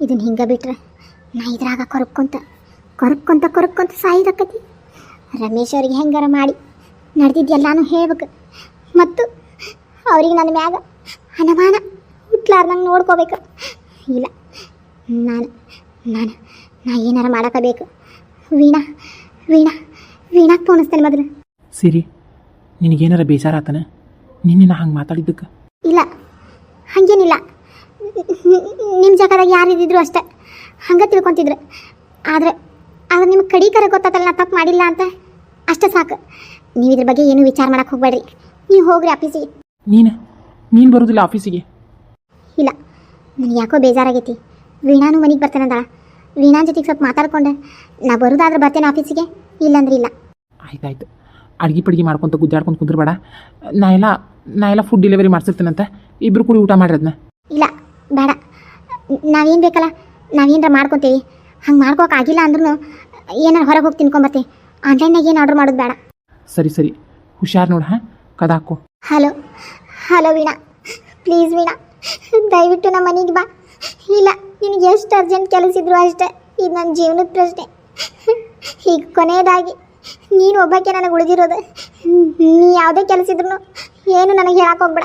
ಇದನ್ನ ಹಿಂಗೆ ಬಿಟ್ರೆ ನಾ ಇದ್ರಾಗ ಕೊರಕ್ಕೊಂತ ಕೊರಕ್ಕೊಂತ ಕೊರಕ್ಕೊಂತ ಸಾಯ್ದಕ್ಕತಿ ರಮೇಶ್ ಅವ್ರಿಗೆ ಹೆಂಗಾರ ಮಾಡಿ ನಡೆದಿದ್ದೆಲ್ಲಾನು ಹೇಳ್ಬೇಕು. ಮತ್ತು ಅವ್ರಿಗೆ ನನ್ನ ಮ್ಯಾಗ ಅನುಮಾನ ಹುಟ್ಲಾರ್ದಂಗೆ ನೋಡ್ಕೋಬೇಕು. ಇಲ್ಲ ನಾನು ನಾನು ನಾ ಏನಾರ ಮಾಡಕಬೇಕು. ವೀಣಾ ವೀಣಾ ವೀಣಾಕ್ ತೋಣಿಸ್ತೇನೆ ಮೊದಲು. ಸಿರಿ ನಿನಗೇನಾರ ಬೇಜಾರಾತನ? ನಿನ್ನೆ ನಾ ಹಂಗೆ ಮಾತಾಡಿದ್ದಕ್ಕೆ? ಇಲ್ಲ ಹಾಗೇನಿಲ್ಲ. ನಿಮ್ಮ ಜಾಗದಾಗ ಯಾರು ಇದ್ದಿದ್ರು ಅಷ್ಟೇ. ಹಂಗೆ ತಿಳ್ಕೊತಿದ್ರು. ಆದ್ರೆ ಆದ್ರೆ ನಿಮ್ಗೆ ಕಡಿಕರ ಗೊತ್ತಾತಲ್ಲ ನಾ ತಪ್ಪು ಮಾಡಿಲ್ಲ ಅಂತ? ಅಷ್ಟೇ ಸಾಕು. ನೀವು ಇದ್ರ ಬಗ್ಗೆ ಏನು ವಿಚಾರ ಮಾಡಕ್ಕೆ ಹೋಗ್ಬೇಡ್ರಿ. ನೀವು ಹೋಗ್ರಿ ಆಫೀಸಿಗೆ. ನೀನು? ನೀನು ಬರೋದಿಲ್ಲ ಆಫೀಸಿಗೆ? ಇಲ್ಲ. ನನಗೆ ಯಾಕೋ ಬೇಜಾರಾಗೈತಿ. ವೀಣಾನು ಮನೆಗೆ ಬರ್ತೇನಂದ ವೀಣಾ ಜೊತೆಗೆ ಸ್ವಲ್ಪ ಮಾತಾಡ್ಕೊಂಡೆ. ನಾ ಬರೋದಾದ್ರೆ ಬರ್ತೇನೆ ಆಫೀಸಿಗೆ. ಇಲ್ಲಾಂದ್ರೆ ಇಲ್ಲ. ಆಯ್ತಾಯ್ತು. ಅಡುಗೆ ಪಡ್ಗೆ ಮಾಡ್ಕೊಂತ ಗುದ್ದಾಡ್ಕೊಂತ ಕುಂದ್ರಬೇಡ. ನಾ ಎಲ್ಲ ನಾ ಎಲ್ಲ ಫುಡ್ ಡೆಲಿವರಿ ಮಾಡ್ಸಿರ್ತೇನಂತೆ. ಇಬ್ರು ಕೂಡಿ ಊಟ ಮಾಡಿರೋದನ್ನ ಇಲ್ಲ. ಬೇಡ. ನಾವೇನು ಬೇಕಲ್ಲ? ನಾವೇನಾರ ಮಾಡ್ಕೊತೀವಿ. ಹಂಗೆ ಮಾಡ್ಕೋಕ್ಕಾಗಿಲ್ಲ ಅಂದ್ರೂ ಏನಾರು ಹೊರಗೆ ಹೋಗಿ ತಿನ್ಕೊಂಬರ್ತೀವಿ ಆನ್ಲೈನ್ನಾಗ ಏನು ಆರ್ಡ್ರ್ ಮಾಡೋದು ಬೇಡ. ಸರಿ ಸರಿ. ಹುಷಾರು ನೋಡು ಹಾಂ? ಕದಾಕು. Hello hello Veena. Please Veena ದಯವಿಟ್ಟು ನಮ್ಮ ಮನೆಗೆ ಬಾ. ಇಲ್ಲ ನಿನಗೆ ಎಷ್ಟು ಅರ್ಜೆಂಟ್ ಕೆಲಸ ಇದ್ರು ಅಷ್ಟೇ. ಇದು ನನ್ನ ಜೀವನದ ಪ್ರಶ್ನೆ. ಈಗ ಕೊನೆಯದಾಗಿ ನೀನು ಒಬ್ಬಕ್ಕೆ ನನಗೆ ಉಳಿದಿರೋದು. ನೀ ಯಾವುದೇ ಕೆಲಸ ಇದ್ರು ಏನು ನನಗೆ ಹೇಳಕ್ಕೆ ಹೋಗ್ಬೇಡ.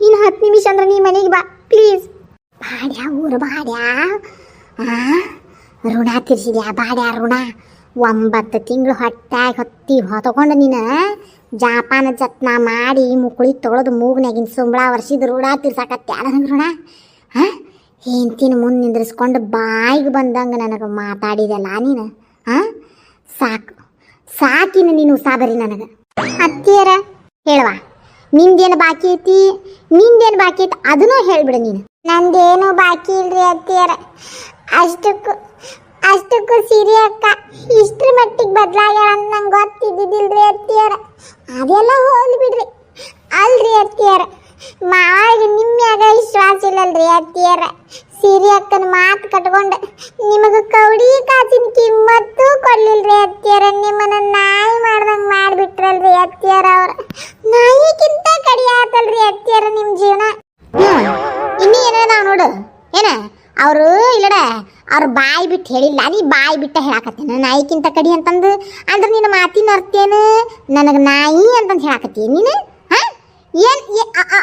ಇನ್ನು ಹತ್ತು ನಿಮಿಷ ಅಂದ್ರೆ ನೀ ಮನೆಗೆ ಬಾ. ಪ್ಲೀಸ್. ಬಾಡ್ಯಾ ಊರು ಬಾಡ್ಯಾ ಋಣ ತೀರ್ಸಿದ್ಯಾ? ಬಾಡ್ಯಾ ಋಣ. ಒಂಬತ್ತು ತಿಂಗಳು ಹೊಟ್ಟಾಗಿ ಹೊತ್ತಿ ಹೊತ್ಕೊಂಡು ನೀನು. ಜಾಪಾನ ಜತ್ನ ಮಾಡಿ ಮುಕುಳಿ ತೊಳೆದು ಮೂಗ್ನಾಗಿನ ಸುಂಬಳ ವರ್ಷದ ಋಣ ತಿರ್ಸಾಕತ್ತೆ ನನಗೆ ಋಣ? ಹೆಂಡ್ತಿನ ಮುಂದೆ ನಿಂದ್ರಿಸ್ಕೊಂಡು ಬಾಯಿಗೆ ಬಂದಂಗೆ ನನಗೆ ಮಾತಾಡಿದಲ್ಲ ನೀನು. ಹಾಂ ಸಾಕು. ಸಾಕಿನ ನೀನು ಸಾಬರಿ ನನಗೆ. ಅತ್ತಿಯರ, ಹೇಳುವ. ನಿಂದೇನು ಬಾಕಿ ಐತಿ? ನಿಂದೇನು ಬಾಕಿ ಐತಿ? ಅದನ್ನೂ ಹೇಳಿಬಿಡು ನೀನು. ನಂದೇನು ಬಾಕಿ ಇಲ್ರಿ ಅತ್ತಿಯರ. ಅಷ್ಟಕ್ಕೂ ಅಷ್ಟಕ್ಕೂ ಸಿರಿ ಅಕ್ಕ. ಇಷ್ಟ್ರ ಮಟ್ಟಿಗೆ ಬದಲಾಗ್ಯಾಳ ಅಂತ ನಂಗೆ ಗೊತ್ತಿದ್ದಿದ್ದಿಲ್ರಿ ಅತ್ತಿಯರ. ಅದೆಲ್ಲ ಹೋಗ್ಲಿ ಬಿಡ್ರಿ. ಅಲ್ರಿ ಅತ್ತಿಯರ. ಮಾಳಿಗೆ ನಿಮ್ಮ್ಯಾಗ ವಿಶ್ವಾಸ ಇಲ್ಲಲ್ರಿ ಅತ್ತಿಯರ. ಸಿರಿ ಅಕ್ಕನ ಮಾತು ಕಟ್ಕೊಂಡು ನಿಮಗೆ ಕೌಡಿ ಕಾಸಿನ ಕಿಮ್ಮತ್ತು ಕೊಡ್ಲಿಲ್ರಿ ಅತ್ತಿಯರ. ನಿಮ್ಮನ್ನ ನಾಯಿ ಮಾಡ್ದಂಗೆ ಮಾಡಿಬಿಟ್ರಲ್ರಿ ಅತ್ತಿಯರ ಅವ್ರ. ನಾಯಿಗಿಂತ ಕಡಿಮೆ ಆತಲ್ರಿ ಅತ್ತಿಯರ ನಿಮ್ಮ ಜೀವನ. ಇನ್ನೂ ಏನಾರ ನಾವು ನೋಡು. ಏನ? ಅವರು ಇಲ್ಲಡ, ಅವ್ರು ಬಾಯಿ ಬಿಟ್ಟು ಹೇಳಿಲ್ಲ. ನೀ ಬಾಯಿ ಬಿಟ್ಟ ಹೇಳಾಕತ್ತೇನೆ ನಾಯಿಕ್ಕಿಂತ ಕಡಿ ಅಂತಂದು, ಅಂದ್ರೆ ನಿನ್ನ ಮಾತಿನ ಅರ್ಥ ಏನು? ನನಗೆ ನಾಯಿ ಅಂತಂದು ಹೇಳಾಕತ್ತಿ. ನೀನು? ಹಾ? ಏನು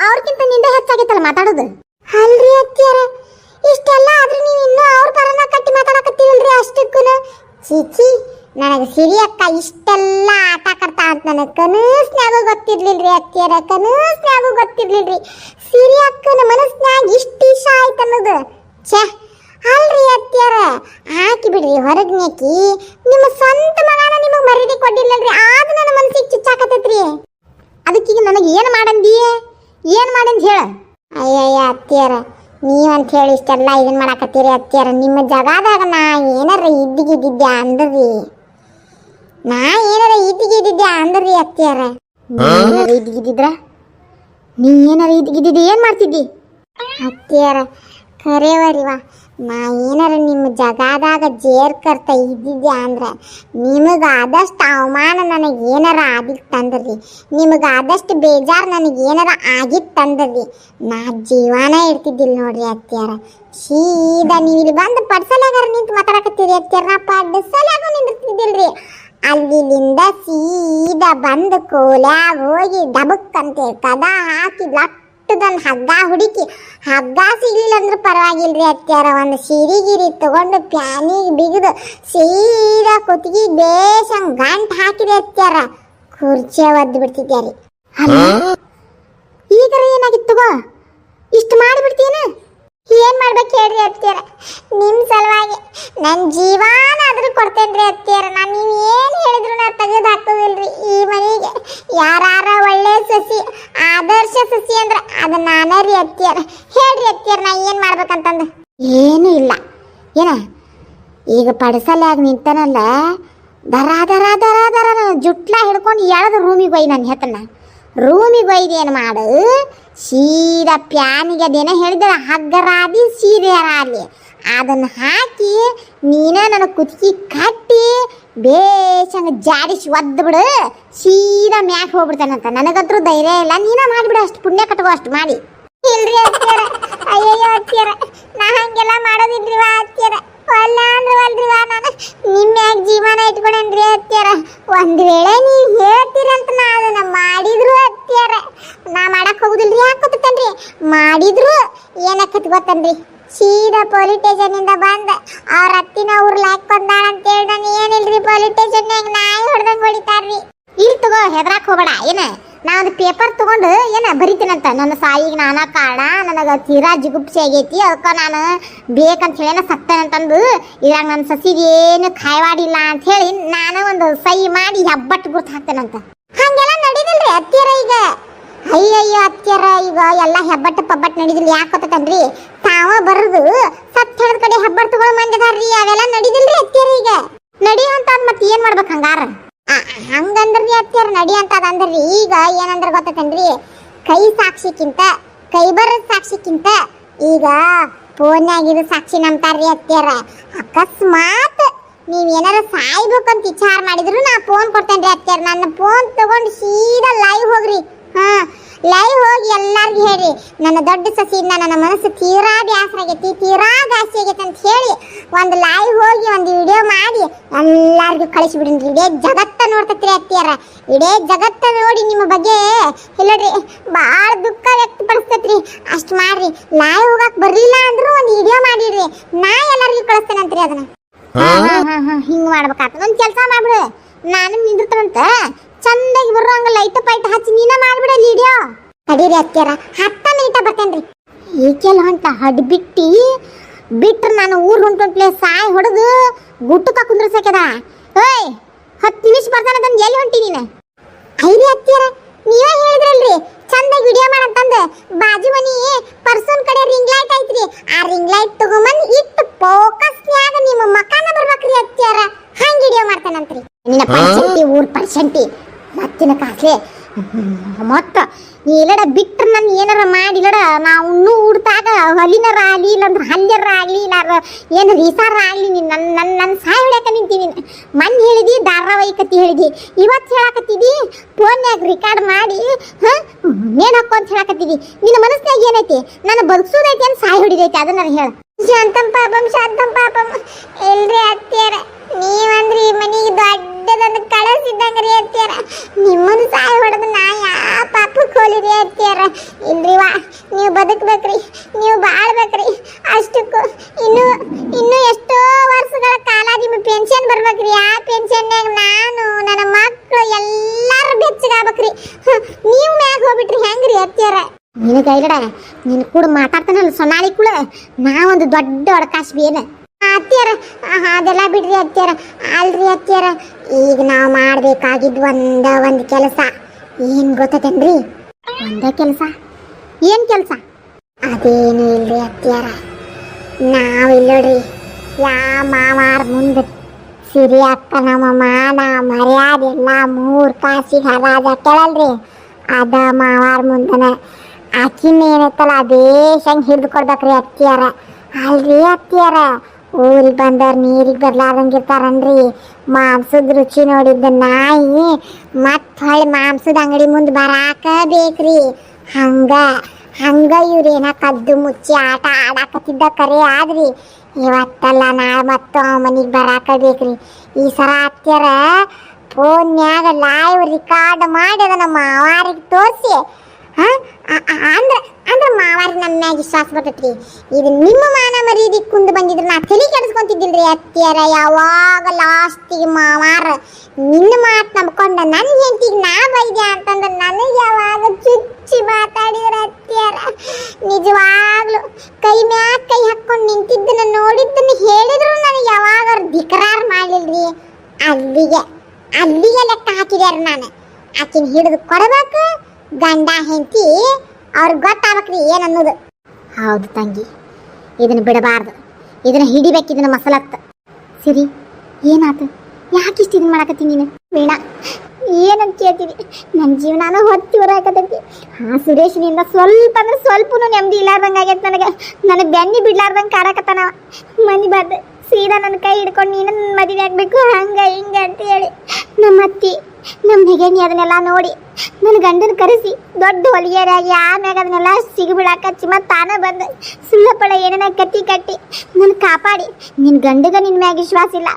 ಅವ್ರಕ್ಕಿಂತ ನಿಂದ ಹೆಚ್ಚಾಗೈತಲ್ಲ ಮಾತಾಡೋದು? ಅಲ್ರಿ ಅತ್ತಿಯರ, ಇಷ್ಟೆಲ್ಲ ಆದ್ರೆ ನೀವು ಇನ್ನೂ ಅವ್ರ ಪರನ ಕಟ್ಟಿ ಮಾತಾಡಕತ್ತೀವಲ್ರಿ ಅಷ್ಟಕ್ಕೂ ಚೀಚಿ, ನನಗೆ ಸಿರಿಯಕ್ಕ ಇಷ್ಟೆಲ್ಲ ಆಟ ಕರ್ತಾ ಅಂತ ನನಗೆ ಕನಸ್ನ್ಯಾಗೂ ಗೊತ್ತಿರ್ಲಿಲ್ರಿ ಅತ್ತಿಯರ ಕನಸ್ನ್ಯಾಗೂ ಗೊತ್ತಿರ್ಲಿಲ್ರಿ. ಸಿರಿಯಕ್ಕನ ಮನಸ್ನ್ಯಾಗ ಇಷ್ಟ ಇಷ್ಟ ಆಯ್ತು ಅನ್ನೋದು. ಛೇ, ಅಲ್ರಿ ಅತ್ತಿಯರ, ಹಾಕಿ ಬಿಡ್ರಿ ಹೊರಗ್ ನೇಕಿ. ನಿಮ್ಮ ಸ್ವಂತ ಮಗನ ನಿಮಗೆ ಮರ್ಯಾದೆ ಕೊಟ್ಟಿಲ್ಲಲ್ರಿ ಆದ ನನ್ನ ಮನಸ್ಸಿಗೆ ಚುಚ್ಚಾಕತ್ತೈತ್ರಿ. ಅದಕ್ಕೀಗ ನನಗೆ ಏನು ಮಾಡಂದಿ? ಏನು ಮಾಡಂದ್ ಹೇಳ? ಅಯ್ಯಯ್ಯ ಅತ್ತಿಯರ ನೀವಂತ ಹೇಳಿ ಇಷ್ಟೆಲ್ಲ ಇದನ್ನ ಮಾಡಾಕತ್ತೀರಿ ಅತ್ತಿಯರ ನಿಮ್ಮ ಜಗದಾಗ ನಾ ಏನಾರ ಇದ್ದಿಗಿದ್ದಿದ್ದೆ ಅಂದ್ರಿ. ನಾ ಏನಾರ ಇದ್ದಿಗಿದ್ದಿದ್ದೆ ಅಂದ್ರಿ ಅತ್ತಿಯರ. ಏನಾರ ಇದ್ದಿಗಿದ್ದಿದ್ರ? ನೀ ಏನಾರ ಇದ್ದಿಗಿದ್ದಿದ್ದೆ ಏನು ಮಾಡ್ತಿದ್ದಿ? ಅತ್ತಿಯರ ಕರೇವರಿವ ನಾ ಏನಾರ ನಿಮ್ಮ ಜಗದಾಗ ಜೇರ್ ಕರ್ತ ಇದ್ದಿದ್ದೆ ಅಂದ್ರೆ ನಿಮಗೆ ಆದಷ್ಟು ಅವಮಾನ ನನಗೆ ಏನಾರ ಆಗಿತ್ತಂದ್ರಿ ನಿಮಗೆ ಆದಷ್ಟು ಬೇಜಾರು ನನಗೆ ಏನಾರ ಆಗಿತ್ತಂದ್ರಿ ನಾ ಜೀವನ ಇರ್ತಿದ್ದಿಲ್ಲ ನೋಡ್ರಿ ಅತ್ತಿಯಾರ. ಸೀದಾ ನೀವು ಇಲ್ಲಿ ಬಂದು ಪಡ್ಸಲಾಗಾರ ನಿಂತು ಮಾತಾಡಕತ್ತೀರಿ ಅತ್ತಿಯಾರ. ನಾ ಪಡ್ಸಲಾಗ ನಿಂದಿರ್ತಿದ್ದಿಲ್ರಿ. ಅಲ್ಲಿಂದ ಸೀದಾ ಬಂದು ಕೋಲ್ಯಾಗ ಹೋಗಿ ಡಬಕ್ ಅಂತ ಕದ ಹಾಕಿ ಲಟ್ಟದೊಂದು ಹಗ್ಗ ಹುಡುಕಿ ಹಗ್ಗ ಸಿಗ್ಲಿಲ್ಲ ಅಂದ್ರೆ ಪರವಾಗಿಲ್ರಿ ಅತ್ಯಾರ ಒಂದು ಸಿರಿಗಿರಿ ತಗೊಂಡು ಪ್ಯಾನಿಗೆ ಬಿಗಿದು ಸೀದಾ ಕುತ್ತಿಗೆ ಬೇಸಂಗ್ ಗಂಟ್ ಹಾಕಿರಿ ಅತ್ಯಾರ ಕುರ್ಚಿ ಒದ್ದು ಬಿಡ್ತಿದ್ಯಾರಿ ಈಗ ಏನಾಗಿತ್ತು ಇಷ್ಟು ಮಾಡಿಬಿಡ್ತೀನ? ಏನ್ ಮಾಡ್ಬೇಕು ಹೇಳ್ರಿ ಅತ್ತಿಯರ? ನಿಮ್ಮ ಸಲುವಾಗಿ. ನನ್ನ ಜೀವಾನ ಆದ್ರೂ ಕೊಡ್ತೇನ್ರಿ ಅತ್ತಿಯರ. ನಾನು ನೀವು ಏನು ಹೇಳಿದ್ರು ನಾ ತೆಗೆದು ಹಾಕೋದಿಲ್ರಿ. ಈ ಮನೆಗೆ ಯಾರಾರ ಒಳ್ಳೆ ಸಸಿ, ಆದರ್ಶ ಸಸಿ ಅಂದ್ರೆ ಅದು ನಾನೇ ರೀ ಅತ್ತಿಯರ. ಹೇಳ್ರಿ ಅತ್ತಿಯರ, ನಾ ಏನ್ ಮಾಡ್ಬೇಕಂತಂದು. ಏನೂ ಇಲ್ಲ. ಏನ? ಈಗ ಪಡಿಸಲ್ಯಾಗ ನಿಂತನಲ್ಲ, ದರ ದರ ದರ ದರ ಜುಟ್ಲ ಹಿಡ್ಕೊಂಡು ಎಳೆದು ರೂಮಿಗೆ ಒಯ್ ನನ್ನ ಹೆತ್ತನ ರೂಮಿಗೆ ಒಯ್ದು ಏನು ಮಾಡು. ಸೀದಾ ಪ್ಯಾನಿಗೆ ಅದೇನೋ ಹೇಳಿದ್ರೆ ಹಗ್ಗರಾದಿ ಸೀರೆ ಅದನ್ನ ಹಾಕಿ ನೀನ ನನ್ನ ಕುತ್ತಿಗೆ ಕಟ್ಟಿ ಬೇಸಂಗ ಜಾಡಿಸಿ ಒದ್ದು ಬಿಡು ಸೀದಾ ಮ್ಯಾಕ್ ಹೋಗ್ಬಿಡ್ತಾನಂತ. ನನಗಂತೂ ಧೈರ್ಯ ಇಲ್ಲ. ನೀನ ಮಾಡಿಬಿಡು ಅಷ್ಟು ಪುಣ್ಯ ಕಟ್ಕೋ ಅಷ್ಟು ಮಾಡಿ. ಇಲ್ರಿ ಅತ್ತಿಯರ. ಅಯ್ಯಯ್ಯೋ ಅತ್ತಿಯರ. ನಾ ಹಂಗೆಲ್ಲ ಮಾಡೋದಿಲ್ರಿ ವಾ ಅತ್ತಿಯರ. ಒಲ್ಲ ಅಂದ್ರೆ ನಾನು ನಿಮ್ಮ ಯಾಕೆ ಜೀವನ ಇಟ್ಕೊಂಡೇನ್ರಿ ಅತ್ತಿಯರ. ಒಂದ್ ವೇಳೆ ನೀವ್ ಹೇಳ್ತೀರಂತ ನಾ ಅದನ್ನ ಮಾಡಿದ್ರು ಅತ್ತಿಯರ. ನಾ ಮಾಡಕ್ ಹೋಗುದಿಲ್ರಿ ಯಾಕೆ ಗೊತ್ತೇನ್ರಿ ಮಾಡಿದ್ರು ಏನಕ್ಕತ್ ಗೊತ್ತನ್ರಿ? ಸೀದಾ ಪೊಲೀಸ್ ಸ್ಟೇಷನ್ ಇಂದ ಬಂದ. ಅವ್ರ ಅತ್ತಿನ ಊರ್ಲ ಬಂದಾಳ ಅಂತೇಳಿ ನಾನು ಏನಿಲ್ರಿ? ಪೊಲೀಸ್ ಸ್ಟೇಷನ್ ನಾಯಿ ಹೊಡೆದಂಗ್ ಹೊಡಿತಾರ್ರಿ. ಇಲ್ಲಿ ತಗೋ, ಹೆದರಾಕ್ ಹೋಗ್ಬೇಡ, ಏನ? ನಾ ಒಂದು ಪೇಪರ್ ತೊಗೊಂಡು ಏನು ಬರಿತೀನಂತ. ನನ್ನ ಸಾಯಿಗೆ ನಾನ ಕಾರಣ ನನಗೆ ತೀರಾ ಜಿಗುಪ್ಸೆ ಆಗೈತಿ ಅದಕ್ಕೆ ನಾನು ಬೇಕಂತ ಹೇಳಿ ಸತ್ತೇನಂತಂದು ಇದ್ರಾಗ ನನ್ನ ಸಸಿಗೆ ಏನು ಖಾಯವಾಡಿಲ್ಲ ಅಂತ ಹೇಳಿ ನಾನು ಒಂದು ಸಹಿ ಮಾಡಿ ಹೆಬ್ಬಟ್ಟು ಗುರ್ತು ಹಾಕ್ತೇನಂತ. ಹಂಗೆಲ್ಲ ನಡೀದಿಲ್ರಿ ಅತ್ತಿಯರ ಈಗ. ಅಯ್ಯಯ್ಯೋ ಅತ್ತಿಯರ ಈಗ ಎಲ್ಲ ಹೆಬ್ಬಟ್ಟು ಪಬ್ಬಟ್ಟು ನಡೀದಿಲ್ಲ. ಯಾಕೆ ಗೊತ್ತನ್ರಿ ತಾವ ಬರೋದು ಸತ್ ಹೇಳದ ಕಡೆ ಹೆಬ್ಬಟ್ಟು ತಗೊಳ ಮಂದಿದಾರ್ರಿ ಅವೆಲ್ಲ ನಡೀದಿಲ್ರಿ ಅತ್ತಿಯರ ಈಗ. ನಡಿ ಅಂತ ಮತ್ತೆ ಏನು ಮಾಡ್ಬೇಕು ಹಂಗಾರ? ಹಂಗಂದ್ರಿ ಅತ್ತಿಯರ್ ನಡಿ ಅಂತ ಅದಂದ್ರಿ ಈಗ ಏನಂದ್ರ ಗೊತ್ತೇನ್ರಿ ಕೈ ಸಾಕ್ಷಿಕ್ಕಿಂತ, ಕೈ ಬರ ಸಾಕ್ಷಿಕ್ಕಿಂತ, ಈಗ ಫೋನ್ಯಾಗಿರೋ ಸಾಕ್ಷಿ ನಂಬ್ತಾರ್ರಿ ಅತ್ತಿಯರ ಅಕಸ್ಮಾತ್ ನೀವ್ ಏನಾರ ಸಾಯ್ಬೇಕಂತ ವಿಚಾರ ಮಾಡಿದ್ರು ನಾ ಫೋನ್ ಕೊಡ್ತೇನ್ರಿ ಅತ್ತಿಯರ್ ನನ್ನ ಫೋನ್ ತಗೊಂಡು ಸೀದಾ ಲೈವ್ ಹೋಗ್ರಿ. ಹಾ ಲೈವ್ ಹೋಗಿ ಎಲ್ಲರಿಗೂ ಹೇಳಿ ನನ್ನ ದೊಡ್ಡ ಸಸಿಯಿಂದ ನನ್ನ ಮನಸ್ಸು ತೀರಾ ಬೇಸರ ಆಗೈತಿ ತೀರಾ ಗಾಸಿ ಆಗೈತಿ ಅಂತ ಹೇಳಿ ಒಂದು ಲೈವ್ ಹೋಗಿ ಒಂದು ವಿಡಿಯೋ ಮಾಡಿ ಎಲ್ಲರಿಗೂ ಕಳಿಸಿಬಿಡ್ರಿ ಇಡೇ ಜಗತ್ತ ನೋಡ್ತತ್ರಿ ಅತ್ತಿಯರ? ಇಡೇ ಜಗತ್ತ ನೋಡಿ ನಿಮ್ಮ ಬಗ್ಗೆ ಇಲ್ಲಡ್ರಿ ಭಾಳ ದುಃಖ ವ್ಯಕ್ತಪಡಿಸ್ತತ್ರಿ ಅಷ್ಟ್ ಮಾಡ್ರಿ ಲೈವ್ ಹೋಗಕ್ ಬರಲಿಲ್ಲ ಅಂದ್ರೂ ಒಂದು ವಿಡಿಯೋ ಮಾಡಿಡ್ರಿ. ನಾ ಎಲ್ಲರಿಗೂ ಕಳಿಸ್ತೇನಂತ್ರಿ ಅದನ್ನ. ಹಿಂಗ್ ಮಾಡ್ಬೇಕಾಗ್ತದ. ಒಂದ್ ಕೆಲಸ ಮಾಡ್ಬಿಡು. ನಾನು ನಿಂದಿರ್ತಾನಂತ ಚಂದಾಗಿ ಬರುವಂಗ ಲೈಟ್ ಪೈಟ್ ಹಚ್ಚಿ ನೀನ ಮಾಡ್ಬಿಡ ವಿಡಿಯೋ ತಡೀರಿ ಅತ್ತಿಯರ ಹತ್ತ ಮಿನಿಟ ಬರ್ತೇನ್ರಿ. ಈಕೆಲ್ಲ ಹೊಂಟ ಹಡ್ ಬಿಟ್ಟಿ ಬಿಟ್ರ ನಾನು ಊರ್ ಹೊಂಟೊಂಟ್ಲೆ ಸಾಯ್ ಹೊಡೆದು ಗುಟ್ಟುಕ ಕುಂದ್ರಸಕ್ಯದ. ಏಯ್ ಹತ್ತು ನಿಮಿಷ ಬರ್ತಾನಂತ ಎಲ್ಲಿ ಹೊಂಟಿ ನೀನು? ಐರಿ ಅತ್ತಿಯರ ನೀವೇ ಹೇಳಿದ್ರಲ್ರಿ ಚಂದಾಗಿ ವಿಡಿಯೋ ಮಾಡಂತಂದ ಬಾಜು ಮನಿ ಪರ್ಸನ್ ಕಡೆ ರಿಂಗ್ ಲೈಟ್ ಐತ್ರಿ. ಆ ರಿಂಗ್ ಲೈಟ್ ತಗೊಂಬಂದ್ ಇಟ್ಟು ಫೋಕಸ್ನ್ಯಾಗ ನಿಮ್ಮ ಮಕಾನ ಬರ್ಬೇಕ್ರಿ ಅತ್ತಿಯರ. ಹಂಗ್ ವಿಡಿಯೋ ಮಾಡ್ತಾನಂತ್ರಿ. ನಿನ್ನ ಪರ್ಸೆಂಟಿ ಊರ್ ಪರ್ಸೆಂಟಿ ಮತ್ತಿನ ಕಾಸ್ಲೆ. ಮೊತ್ತ ನೀ ಇಲ್ಲಡ ಬಿಟ್ಟರೆ ನಾನು ಏನಾರ ಮಾಡಿಲ್ಲಡ ನಾವು ಇನ್ನೂ ಹುಡ್ತಾಗ ಹಲಿನಾರ ಆಗಲಿ ಇಲ್ಲಂದ್ರ ಆಗಲಿ ಇಲ್ಲಾರ ಏನು ರೀಸಾರ ಆಗಲಿ ನೀನು ನನ್ನ ನನ್ನ ನನ್ನ ಸಾಯ್ ಹೊಡ್ಯಾಕ ನಿಂತೀನಿ. ಮನ್ ಹೇಳಿದಿ ಧಾರಾವಾಹಿ ಕತಿ ಹೇಳಿದಿ, ಇವತ್ತು ಹೇಳಕತ್ತಿದಿ, ಫೋನ್ಯಾಗ ರೆಕಾರ್ಡ್ ಮಾಡಿ, ಹಾಂ ಏನು ಹಾಕೋ ಅಂತ ಹೇಳಕತ್ತಿದಿ. ನಿನ್ನ ಮನಸ್ಸಿನಾಗ ಏನೈತಿ? ನನ್ನ ಬದುಕ್ಸೋದೈತಿ ಅಂತ ಸಾಯ್ ಹೊಡಿದೈತಿ, ಅದನ್ನ ಹೇಳ. ಶಾಂತಂ ಪಾಪಂ ಶಾಂತಂ ಪಾಪಂ, ಎಲ್ರಿ ಅತ್ತಿಯರ ನೀವಂದ್ರಿ ಈ ಮನಿಗೆ ದೊಡ್ಡದೊಂದು ಕಳಸಿದ್ದಂಗ್ರಿ ಅತ್ತಿಯರ ನಿಮ್ಮನ್ನು ಸಾಯ ಹೊಡೆದು ನಾ ಯಾ ಪಾಪಕ್ಕೆ ಹೋಲಿರಿ ಅತ್ತಿಯರ ಇಲ್ರಿ ವಾ ನೀವು ಬದುಕ್ಬೇಕ್ರಿ ನೀವು ಬಾಳ್ಬೇಕ್ರಿ ಅಷ್ಟಕ್ಕೂ ಇನ್ನು ಇನ್ನು ಎಷ್ಟೋ ವರ್ಷಗಳ ಕಾಲ ನಿಮ್ಮ ಪೆನ್ಷನ್ ಬರ್ಬೇಕ್ರಿ ಆ ಪೆನ್ಷನ್ಯಾಗ ನಾನು ನನ್ನ ಮಕ್ಕಳು ಎಲ್ಲಾರು ಬೆಚ್ಚಗಾಗ್ಬೇಕ್ರಿ ಹ, ನೀವು ಮ್ಯಾಗ ಹೋಗ್ಬಿಟ್ರಿ ಹೆಂಗ್ರಿ ಅತ್ತಿಯರ ನಿನಗ ಐಲಡ ನಿನ್ ಕೂಡ ಮಾತಾಡ್ತಾನಲ್ಲ ಸೊನಾಲಿ ಕೂಡ? ನಾ ಒಂದು ದೊಡ್ಡ ಅವಕಾಶ ಬೇನ ಅತ್ತಿಯರ ಅದೆಲ್ಲ ಬಿಡ್ರಿ ಅತ್ತಿಯರ ಅಲ್ರಿ ಅತ್ತಿಯರ ಈಗ ನಾವು ಮಾಡ್ಬೇಕಾಗಿದ್ ಒಂದ ಒಂದ್ ಕೆಲಸ. ಏನ್ ಗೊತ್ತೇನ್ರಿ ಒಂದ ಕೆಲಸ. ಏನ್ ಕೆಲಸ? ಅದೇನು ಇಲ್ರಿ ಅತ್ತಿಯರ ನಾವ್ ಇಲ್ಲೋಡ್ರಿ. ಯಾ ಮಾವಾರ ಮುಂದೆ ಸಿರಿ ಅಕ್ಕ, ನಮ್ಮ ಮಾನ, ಮರ್ಯಾದೆ ಎಲ್ಲ ಮೂರ್ ಕಾಸಿಗೆ ಹರಾಜ ಕೇಳಲ್ರಿ ಅದ ಮಾವಾರ ಮುಂದನ ಆಕಿನ ಏನೈತಲ್ಲ, ಅದೇ ಶಂಗ್ ಹಿಡಿದು ಕೊಡ್ಬೇಕ್ರಿ ಅತ್ತಿಯರ. ಅಲ್ರಿ ಅತ್ತಿಯರ, ಊರಿಗೆ ಬಂದವ್ರು ನೀರಿಗೆ ಬರ್ಲಾರ್ದಂಗಿರ್ತಾರನ್ರಿ ಮಾಂಸದ ರುಚಿ ನೋಡಿದ್ದ ನಾಯಿ ಮತ್ತೆ ಹೊಳ್ಳಿ ಮಾಂಸದ ಅಂಗಡಿ ಮುಂದೆ ಬರಾಕ ಬೇಕ್ರಿ ಹಂಗ ಹಂಗ ಇವ್ರೇನ ಕದ್ದು ಮುಚ್ಚಿ ಆಟ ಆಡಾಕತ್ತಿದ್ದ ಕರೆ ಆದ್ರಿ. ಇವತ್ತಲ್ಲ ನಾಳೆ ಮತ್ತು ಮನಿಗೆ ಬರಾಕ ಬರಾಕಬೇಕ್ರಿ. ಈ ಸರ ಹತ್ತಿರ ಫೋನ್ಯಾಗ ಲೈವ್ ರೆಕಾರ್ಡ್ ಮಾಡಿ ಅದನ್ನ ಮಾವಾರಿಗೆ ತೋರಿಸಿ. ಅಂದ್ರೆ ಅಂದ್ರೆ ಆ- ಅಂದ್ರ ಅಂದ್ರ ಮಾವಾರಿ ನನ್ನ ಮ್ಯಾಗ ವಿಶ್ವಾಸ ಬರ್ತೈತ್ರಿ. ಇದು ನಿಮ್ಮ ಮಾನ ಮರೀದಿ ಕುಂದು ಬಂದಿದ್ರೆ ನಾ ತಲೆ ಕೆಡಿಸ್ಕೊಂತಿದ್ದಿಲ್ರಿ ಅತ್ತಿಯರ. ಯಾವಾಗ ಲಾಸ್ಟಿಗೆ ಮಾವಾರ ನಿನ್ನ ಮಾತು ನಂಬ್ಕೊಂಡ ನನ್ನ ಹೆಂಡತಿಗೆ ನಾ ಬೈದೆ ಅಂತಂದ್ರೆ ನನಗೆ ಯಾವಾಗ ಚುಚ್ಚಿ ಮಾತಾಡಿದ್ರ ಅತ್ತಿಯರ. ನಿಜವಾಗ್ಲೂ ಕೈ ಮ್ಯಾಗ ಕೈ ಹಾಕ್ಕೊಂಡು ಹೇಳಿದ್ರು ನನಗೆ ಧಿಕ್ರಾರ್ ಮಾಡಲಿಲ್ರಿ? ಅಲ್ಲಿಗೆ ಅಲ್ಲಿಗೆ ಲೆಕ್ಕ ಹಾಕಿದ್ಯಾರ ನಾನು. ಆಕಿನ ಹಿಡಿದು ಕೊಡಬೇಕು, ಗಂಡ ಹೆಂಡತಿ, ಅವ್ರಿಗೆ ಗೊತ್ತಾಗಬೇಕ್ರಿ ಏನು ಅನ್ನೋದು ಹೌದು ತಂಗಿ, ಇದನ್ನ ಬಿಡಬಾರ್ದು. ಇದನ್ನ ಹಿಡಿಬೇಕು ಇದನ್ನ ಮಸಲತ್ತ. ಸಿರಿ, ಏನಾತು? ಯಾಕೆ ಇಷ್ಟು ಇದನ್ನ ಮಾಡಕತ್ತಿ ನೀನು? ಬೇಡ ಏನಂತ ಕೇಳ್ತೀವಿ? ನನ್ನ ಜೀವನಾನ ಹೊತ್ತಿ ಹೊರಾಕತೈತಿ ಹಾಂ ಸುರೇಶ್ನಿಂದ ಸ್ವಲ್ಪ ಅಂದ್ರೆ ಸ್ವಲ್ಪನೂ ನೆಮ್ಮದಿ ಇಲ್ಲಾರ್ದಂಗೆ ಆಗೈತೆ ನನಗೆ. ನನಗೆ ಬೆನ್ನಿ ಬಿಡ್ಲಾರ್ದಂಗೆ ಕಾಡಕತ್ತಾನವ ಮನಿ ಬಾರ್ದು ಸೀದಾ ನನ್ನ ಕೈ ಹಿಡ್ಕೊಂಡು ನೀನು ನನ್ನ ಮದುವೆ ಆಗಬೇಕು, ಹಂಗೆ ಹಿಂಗೆ ಅಂತ ಹೇಳಿ. ನಮ್ಮ ಅತ್ತಿ, ನಮ್ಮ ಹೆಗಣಿ ಅದನ್ನೆಲ್ಲ ನೋಡಿ ನನ್ನ ಗಂಡನ ಕರೆಸಿ ದೊಡ್ಡ ಹೊಲಿಗೆರಾಗಿ ಆಮ್ಯಾಗ ಅದನ್ನೆಲ್ಲ ಸಿಗಿಬಿಡಾಕ ಚಿಮ್ಮ ತಾನ ಬಂದು. ಸುಳ್ಳಪಳ ಏನೇನ ಕಟ್ಟಿ ಕಟ್ಟಿ ನನ್ನ ಕಾಪಾಡಿ. ನಿನ್ನ ಗಂಡಗ ನಿನ್ನ ಮ್ಯಾಗ ವಿಶ್ವಾಸ ಇಲ್ಲ.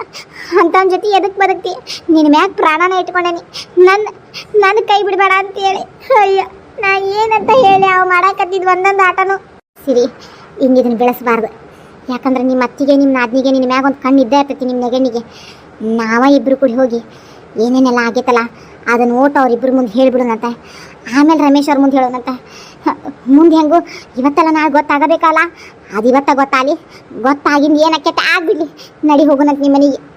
ಅಂತವನ ಜೊತೆ ಎದಕ್ಕೆ ಬದುಕ್ತಿ? ನಿನ್ನ ಮ್ಯಾಗ ಪ್ರಾಣನ ಇಟ್ಕೊಂಡೇನಿ. ನನ್ನ ನನ್ನ ಕೈ ಬಿಡಬೇಡ ಅಂತೇಳಿ ಅಯ್ಯೋ, ನಾ ಏನಂತ ಹೇಳಿ ಅವು ಮಾಡಾಕತ್ತಿದ್ದು ಒಂದೊಂದು ಆಟನು. ಸಿರಿ ಹಿಂಗಿದನ್ನು ಬೆಳೆಸಬಾರ್ದು. ಯಾಕಂದ್ರೆ ನಿಮ್ಮ ಅತ್ತಿಗೆ, ನಿಮ್ಮ ನಾದ್ನಿಗೆ, ನಿನ್ನ ಮ್ಯಾಗ ಒಂದು ಕಣ್ಣು ಇದ್ದೇ ಇರ್ತೈತಿ ನಿಮ್ಮ ನೆಗಣಿಗೆ. ನಾವ ಇಬ್ರು ಕೂಡಿ ಹೋಗಿ, ಏನೇನೆಲ್ಲ ಆಗೈತಲ್ಲ ಅದನ್ನು ಓಟ್ ಅವ್ರಿಬ್ರು ಮುಂದೆ ಹೇಳಿಬಿಡೋಣಂತೆ. ಆಮೇಲೆ ರಮೇಶ್ ಅವ್ರ ಮುಂದೆ ಹೇಳೋಣಂತ. ಮುಂದೆ ಹೆಂಗು? ಇವತ್ತೆಲ್ಲ ನಾಳೆ ಗೊತ್ತಾಗಬೇಕಲ್ಲ? ಅದು ಇವತ್ತ ಗೊತ್ತಾಗಲಿ. ಗೊತ್ತಾಗಿಂದ ಏನಕ್ಕೆ ಆಗ್ಬಿಡ್ಲಿ. ನಡಿ ಹೋಗೋಣಂತ ನಿಮ್ಮ ಮನೆಗೆ.